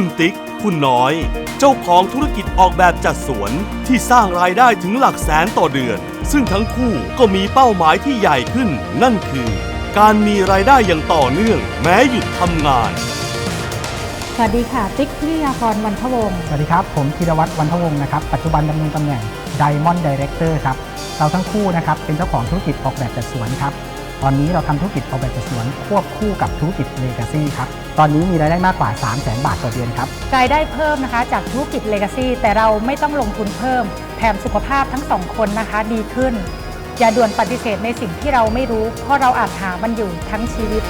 คุณติ๊ก คุณน้อย เจ้าของธุรกิจออกแบบจัดสวนที่สร้างรายได้ถึงหลักแสนต่อเดือน ซึ่งทั้งคู่ก็มีเป้าหมายที่ใหญ่ขึ้น นั่นคือ การมีรายได้อย่างต่อเนื่อง แม้หยุดทำงาน สวัสดีค่ะ ติ๊กพิริยาพรวันทวงศ์สวัสดีครับ ผมธีรวัตรวันทวงศ์นะครับ ปัจจุบันดำรงตำแหน่ง Diamond Director ครับ เราทั้งคู่นะครับ เป็นเจ้าของธุรกิจออกแบบจัดสวนครับ ตอนนี้เราทำธุรกิจออกแบบจัดสวนควบคู่กับธุรกิจเลกาซี่ครับ ตอนนี้มีรายได้มากกว่า 3 0 0 0 0 0 บาทต่อเดือนครับ รายได้เพิ่มนะคะจากธุรกิจเลกาซี่แต่เราไม่ต้องลงทุนเพิ่ม แถมสุขภาพทั้งสองคนนะคะดีขึ้น อย่าด่วนปฏิเสธในสิ่งที่เราไม่รู้ เพราะเราอาจหามันอยู่ทั้งชีวิต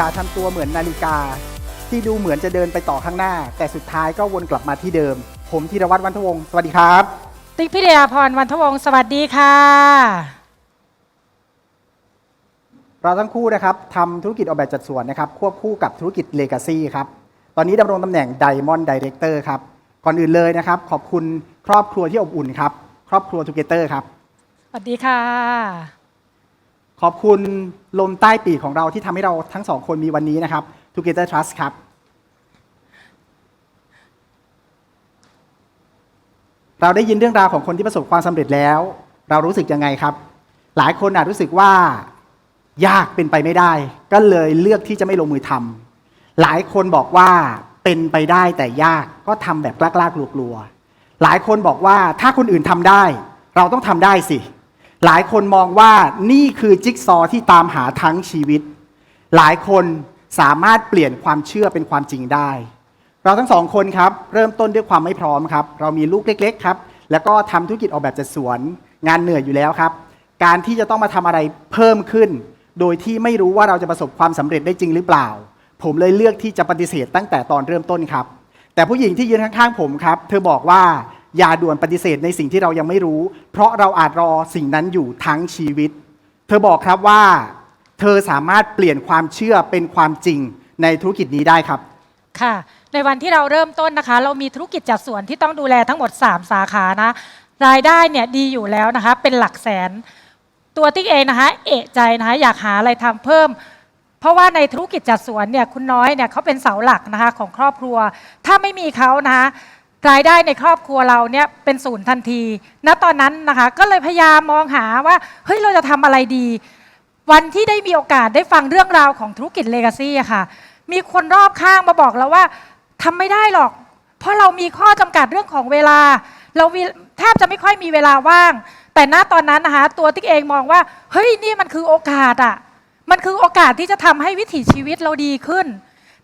อย่าทำตัวเหมือนนาฬิกา ที่ดูเหมือนจะเดินไปต่อข้างหน้า แต่สุดท้ายก็วนกลับมาที่เดิม ผมธีรวัตรวันทวงศ์สวัสดีครับ ติ๊กพิริยาพรวันทวงศ์สวัสดีค่ะ เราทั้งคู่นะครับทำธุรกิจออกแบบจัดสวนนะครับควบคู่กับธุรกิจ Legacy ครับ ตอนนี้ดำรงตำแหน่ง Diamond Director ครับ ก่อนอื่นเลยนะครับ ขอบคุณครอบครัวที่อบอุ่นครับ ครอบครัว Together ครับ สวัสดีค่ะ ขอบคุณลมใต้ปีกของเราที่ทำให้เราทั้งสองคนมีวันนี้นะครับ Together Trust ครับ เราได้ยินเรื่องราวของคนที่ประสบความสำเร็จแล้ว เรารู้สึกยังไงครับ หลายคนอาจรู้สึกว่ายากเป็นไปไม่ได้ ก็เลยเลือกที่จะไม่ลงมือทำหลายคนบอกว่าเป็นไปได้แต่ยากก็ทำแบบกล้าๆกลัวๆหลายคนบอกว่าถ้าคนอื่นทำได้ เราต้องทำได้สิ หลายคนมองว่านี่คือจิ๊กซอว์ที่ตามหาทั้งชีวิต หลายคนสามารถเปลี่ยนความเชื่อเป็นความจริงได้ เราทั้งสองคนครับ เริ่มต้นด้วยความไม่พร้อมครับ เรามีลูกเล็ก ๆ ครับ แล้วก็ทำธุรกิจออกแบบจัดสวน งานเหนื่อยอยู่แล้วครับ การที่จะต้องมาทำอะไรเพิ่มขึ้น โดยที่ไม่รู้ว่าเราจะประสบความสำเร็จได้จริงหรือเปล่า ผมเลยเลือกที่จะปฏิเสธตั้งแต่ตอนเริ่มต้นครับ แต่ผู้หญิงที่ยืนข้างๆผมครับ เธอบอกว่า อย่าด่วนปฏิเสธในสิ่งที่เรายังไม่รู้ เพราะเราอาจรอสิ่งนั้นอยู่ทั้งชีวิต เธอบอกครับว่า เธอสามารถเปลี่ยนความเชื่อเป็นความจริงในธุรกิจนี้ได้ครับ ค่ะ ในวันที่เราเริ่มต้นนะคะ เรามีธุรกิจจัดสวนที่ต้องดูแลทั้งหมด 3 สาขานะ รายได้เนี่ยดีอยู่แล้วนะคะ เป็นหลักแสน ตัวติ๊กเองนะคะ เอะใจนะคะ อยากหาอะไรทำเพิ่มเพราะว่าในธุรกิจจัดสวนเนี่ยคุณน้อยเนี่ยเขาเป็นเสาหลักนะคะของครอบครัว ถ้าไม่มีเขานะคะ รายได้ในครอบครัวเราเนี่ยเป็นศูนย์ทันที ณ ตอนนั้นนะคะ ก็เลยพยายามมองหาว่า เฮ้ย เราจะทำอะไรดี วันที่ได้มีโอกาสได้ฟังเรื่องราวของธุรกิจเลกาซี่ค่ะ มีคนรอบข้างมาบอกเราว่าทำไม่ได้หรอก เพราะเรามีข้อจำกัดเรื่องของเวลา เราแทบจะไม่ค่อยมีเวลาว่าง แต่ณตอนนั้นนะคะ ตัวติ๊กเองมองว่า เฮ้ย นี่มันคือโอกาสอะมันคือโอกาสที่จะทำให้วิถีชีวิตเราดีขึ้น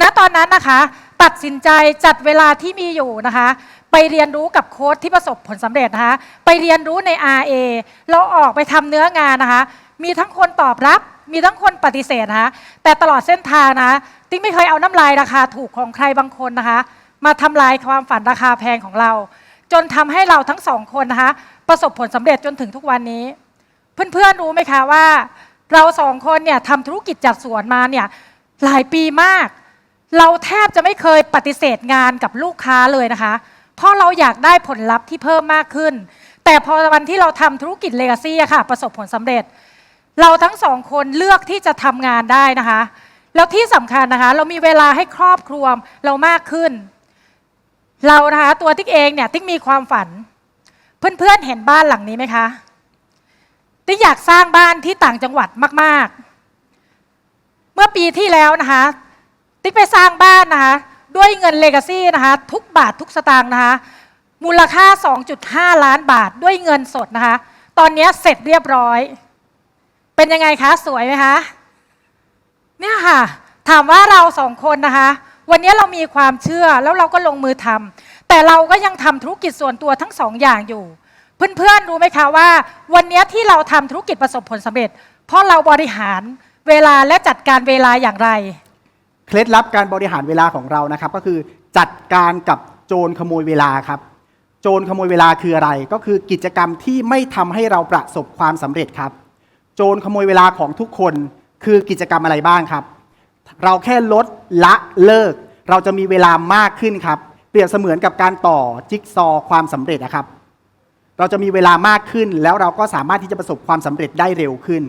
ณ ตอนนั้นนะคะ ตัดสินใจจัดเวลาที่มีอยู่นะคะ ไปเรียนรู้กับโค้ชที่ประสบผลสำเร็จนะคะ ไปเรียนรู้ใน RA เราออกไปทำเนื้องานนะคะ มีทั้งคนตอบรับ มีทั้งคนปฏิเสธนะคะ แต่ตลอดเส้นทางนะ ติ๊กไม่เคยเอาน้ำลายราคาถูกของใครบางคนนะคะ มาทำลายความฝันราคาแพงของเรา จนทำให้เราทั้งสองคนนะคะ ประสบผลสำเร็จจนถึงทุกวันนี้ เพื่อนๆรู้ไหมคะว่า เราสองคนเนี่ยทำธุรกิจจัดสวนมาเนี่ยหลายปีมาก เราแทบจะไม่เคยปฏิเสธงานกับลูกค้าเลยนะคะ เพราะเราอยากได้ผลลัพธ์ที่เพิ่มมากขึ้น แต่พอวันที่เราทำธุรกิจเลกาซี่ค่ะ ประสบผลสำเร็จ เราทั้งสองคนเลือกที่จะทำงานได้นะคะ แล้วที่สำคัญนะคะ เรามีเวลาให้ครอบครัวเรามากขึ้น เรานะคะตัวติ๊กเองเนี่ยติ๊กมีความฝัน เพื่อนๆเห็นบ้านหลังนี้ไหมคะติ๊กอยากสร้างบ้านที่ต่างจังหวัดมาก ๆ เมื่อปีที่แล้วนะคะ ติ๊กไปสร้างบ้านนะคะ ด้วยเงินเลกาซี่นะคะ ทุกบาททุกสตางค์นะคะ มูลค่า 2.5 ล้านบาทด้วยเงินสดนะคะ ตอนนี้เสร็จเรียบร้อย เป็นยังไงคะ สวยไหมคะเนี่ยค่ะ ถามว่าเราสองคนนะคะ วันนี้เรามีความเชื่อแล้วเราก็ลงมือทำแต่เราก็ยังทำธุรกิจส่วนตัวทั้งสองอย่างอยู่ เพื่อนๆรู้ไหมคะว่า วันนี้ที่เราทำธุรกิจประสบผลสำเร็จ เพราะเราบริหารเวลาและจัดการเวลาอย่างไร เคล็ดลับการบริหารเวลาของเรานะครับ ก็คือจัดการกับโจรขโมยเวลาครับ โจรขโมยเวลาคืออะไร ก็คือกิจกรรมที่ไม่ทำให้เราประสบความสำเร็จครับ โจรขโมยเวลาของทุกคนคือกิจกรรมอะไรบ้างครับ เราแค่ลดละเลิก เราจะมีเวลามากขึ้นครับ เปรียบเสมือนกับการต่อจิ๊กซอว์ความสำเร็จนะครับ เราจะมีเวลามากขึ้น แล้วเราก็สามารถที่จะประสบความสำเร็จได้เร็วขึ้น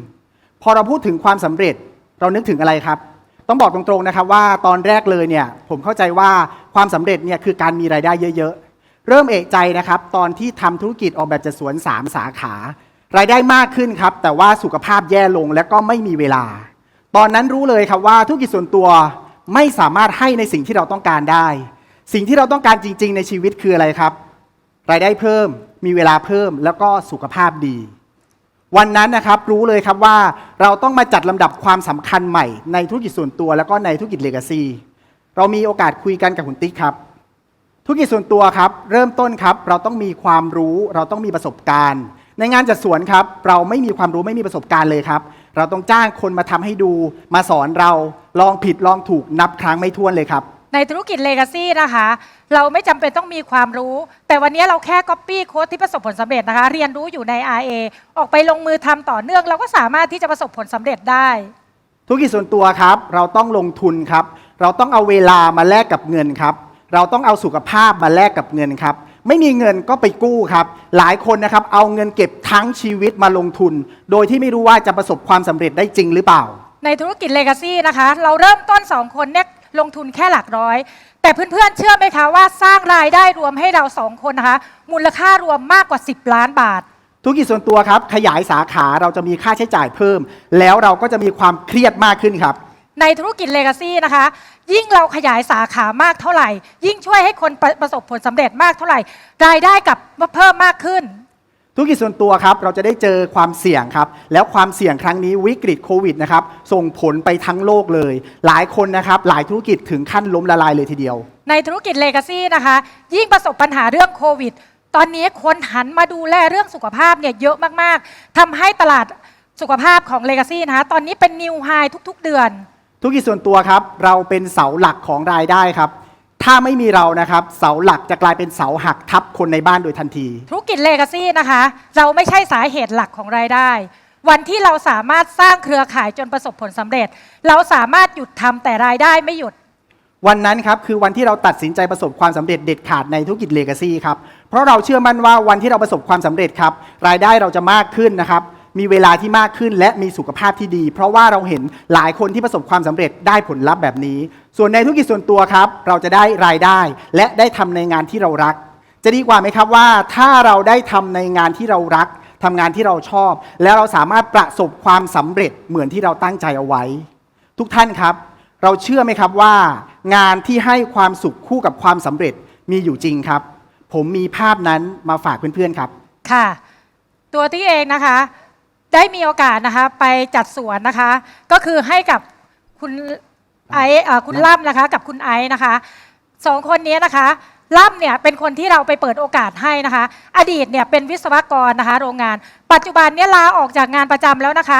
พอเราพูดถึงความสำเร็จ เรานึกถึงอะไรครับ ต้องบอกตรงๆนะครับว่าตอนแรกเลยเนี่ยผมเข้าใจว่าความสำเร็จเนี่ยคือการมีรายได้เยอะๆ เริ่มเอกใจนะครับ ตอนที่ทำธุรกิจออกแบบจัดสวน 3 สาขา รายได้มากขึ้นครับ แต่ว่าสุขภาพแย่ลงและก็ไม่มีเวลา ตอนนั้นรู้เลยครับว่าธุรกิจส่วนตัวไม่สามารถให้ในสิ่งที่เราต้องการได้ สิ่งที่เราต้องการจริง ๆ ในชีวิตคืออะไรครับ รายได้เพิ่ม มีเวลาเพิ่มแล้วก็สุขภาพดี วันนั้นนะครับรู้เลยครับว่าเราต้องมาจัดลำดับความสำคัญใหม่ในธุรกิจส่วนตัว แล้วก็ในธุรกิจเลกาซีเรามีโอกาสคุยกันกับคุณติ๊กครับธุรกิจส่วนตัวครับ เริ่มต้นครับ เราต้องมีความรู้เราต้องมีประสบการณ์ ในงานจัดสวนครับ เราไม่มีความรู้ไม่มีประสบการณ์เลยครับ เราต้องจ้างคนมาทำให้ดู มาสอนเราลองผิดลองถูกนับครั้งไม่ถ้วนเลยครับ ในธุรกิจเลกาซีนะคะ เราไม่จำเป็นต้องมีความรู้ แต่วันนี้เราแค่ก๊อปปี้โค้ดที่ประสบผลสำเร็จนะคะ เรียนรู้อยู่ใน RA ออกไปลงมือทำต่อเนื่องเราก็สามารถที่จะประสบผลสำเร็จได้ ธุรกิจส่วนตัวครับ เราต้องลงทุนครับ เราต้องเอาเวลามาแลกกับเงินครับ เราต้องเอาสุขภาพมาแลกกับเงินครับ ไม่มีเงินก็ไปกู้ครับ หลายคนนะครับเอาเงินเก็บทั้งชีวิตมาลงทุน โดยที่ไม่รู้ว่าจะประสบความสำเร็จได้จริงหรือเปล่า ในธุรกิจเลกาซีนะคะ เราเริ่มต้น 2 คนเนี่ย ลงทุนแค่หลักร้อย แต่เพื่อนๆเชื่อไหมคะว่าสร้างรายได้รวมให้เราสองคนนะคะ มูลค่ารวมมากกว่า 10 ล้านบาท ธุรกิจส่วนตัวครับ ขยายสาขาเราจะมีค่าใช้จ่ายเพิ่ม แล้วเราก็จะมีความเครียดมากขึ้นครับ ในธุรกิจเลกาซีนะคะ ยิ่งเราขยายสาขามากเท่าไหร่ ยิ่งช่วยให้คนประประสบผลสำเร็จมากเท่าไหร่ รายได้กลับมาเพิ่มมากขึ้น ธุรกิจส่วนตัวครับเราจะได้เจอความเสี่ยงครับ แล้วความเสี่ยงครั้งนี้วิกฤตโควิดนะครับส่งผลไปทั้งโลกเลย หลายคนนะครับหลายธุรกิจถึงขั้นล้มละลายเลยทีเดียว ในธุรกิจเลกาซีนะคะ ยิ่งประสบปัญหาเรื่องโควิด ตอนนี้คนหันมาดูแลเรื่องสุขภาพเนี่ยเยอะมากๆทำให้ตลาดสุขภาพของเลกาซีนะคะตอนนี้เป็นนิวไฮทุกๆเดือน ธุรกิจส่วนตัวครับเราเป็นเสาหลักของรายได้ครับ ถ้าไม่มีเรานะครับ เสาหลักจะกลายเป็นเสาหักทับคนในบ้านโดยทันที ธุรกิจเลกาซีนะคะ เราไม่ใช่สาเหตุหลักของรายได้ วันที่เราสามารถสร้างเครือข่ายจนประสบผลสำเร็จ เราสามารถหยุดทำแต่รายได้ไม่หยุด วันนั้นครับคือวันที่เราตัดสินใจประสบความสำเร็จเด็ดขาดในธุรกิจเลกาซีครับ เพราะเราเชื่อมั่นว่าวันที่เราประสบความสำเร็จครับ รายได้เราจะมากขึ้นนะครับ มีเวลาที่มากขึ้นและมีสุขภาพที่ดี เพราะว่าเราเห็นหลายคนที่ประสบความสำเร็จได้ผลลัพธ์แบบนี้ ส่วนในธุรกิจส่วนตัวครับ เราจะได้รายได้ และได้ทำในงานที่เรารัก จะดีกว่าไหมครับว่า ถ้าเราได้ทำในงานที่เรารักทำงานที่เราชอบ แล้วเราสามารถประสบความสำเร็จเหมือนที่เราตั้งใจเอาไว้ ทุกท่านครับ เราเชื่อไหมครับว่า งานที่ให้ความสุขคู่กับความสำเร็จมีอยู่จริงครับ ผมมีภาพนั้นมาฝากเพื่อนๆครับ ค่ะ ตัวที่เองนะคะ ได้มีโอกาสนะคะไปจัดสวนนะคะ ก็คือให้กับคุณไอซ์เอ่อคุณล่ำนะคะ กับคุณไอซ์นะคะสองคนนี้นะคะล่ำเนี่ยเป็นคนที่เราไปเปิดโอกาสให้นะคะ อดีตเนี่ยเป็นวิศวกรนะคะ โรงงาน ปัจจุบันเนี่ยลาออกจากงานประจำแล้วนะคะ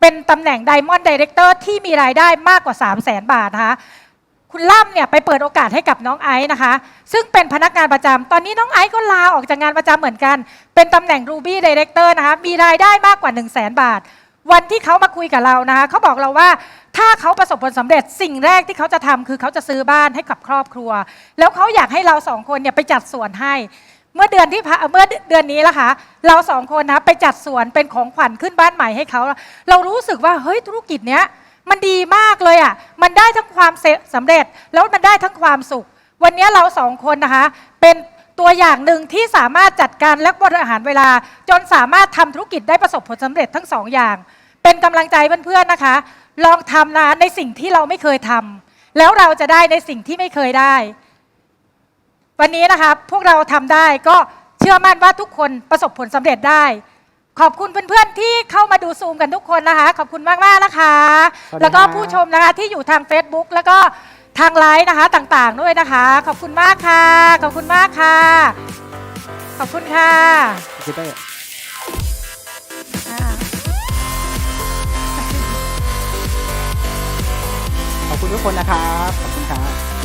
เป็นตำแหน่งไดมอนด์ดีเรคเตอร์ที่มีรายได้มากกว่า 3 0 0แสนบาทนะคะ คุณล่ำเนี่ยไปเปิดโอกาสให้กับน้องไอซ์นะคะ ซึ่งเป็นพนักงานประจำตอนนี้น้องไอซ์ก็ลาออกจากงานประจำเหมือนกัน เป็นตำแหน่ง Ruby Director นะคะ มีรายได้มากกว่า 1 0 0 0 0แสนบาท วันที่เขามาคุยกับเรานะคะเขาบอกเราว่าถ้าเขาประสบผลสำเร็จสิ่งแรกที่เขาจะทำคือเขาจะซื้อบ้านให้กับครอบครัว แล้วเขาอยากให้เราสองคนเนี่ยไปจัดสวนให้ เมื่อเดือนที่ผ่านเมื่อเดือนนี้ละคะเราสองคนนะไปจัดสวนเป็นของขวัญขึ้นบ้านใหม่ให้เขา เรารู้สึกว่าเฮ้ยธุรกิจเนี้ย มันดีมากเลยอะ มันได้ทั้งความเสสำเร็จแล้วมันได้ทั้งความสุข วันนี้เราสองคนนะคะ เป็นตัวอย่างหนึ่งที่สามารถจัดการและบริหารเวลา จนสามารถทำธุรกิจได้ประสบผลสำเร็จทั้งสองอย่าง เป็นกำลังใจเพื่อนๆนะคะ ลองทำนะในสิ่งที่เราไม่เคยทำแล้วเราจะได้ในสิ่งที่ไม่เคยได้ วันนี้นะคะพวกเราทำได้ก็เชื่อมั่นว่าทุกคนประสบผลสำเร็จได้ ขอบคุณเพื่อนๆที่เข้ามาดูซูมกันทุกคนนะคะ ขอบคุณมากๆนะคะสวัสดีครับแล้วก็ผู้ชมนะคะที่อยู่ทาง Facebook แล้วก็ทางไลน์นะคะต่างๆด้วยนะคะ ขอบคุณมากค่ะ ขอบคุณมากค่ะ ขอบคุณค่ะคุณเต้อ่าขอบคุณทุกคนนะครับ ขอบคุณครับ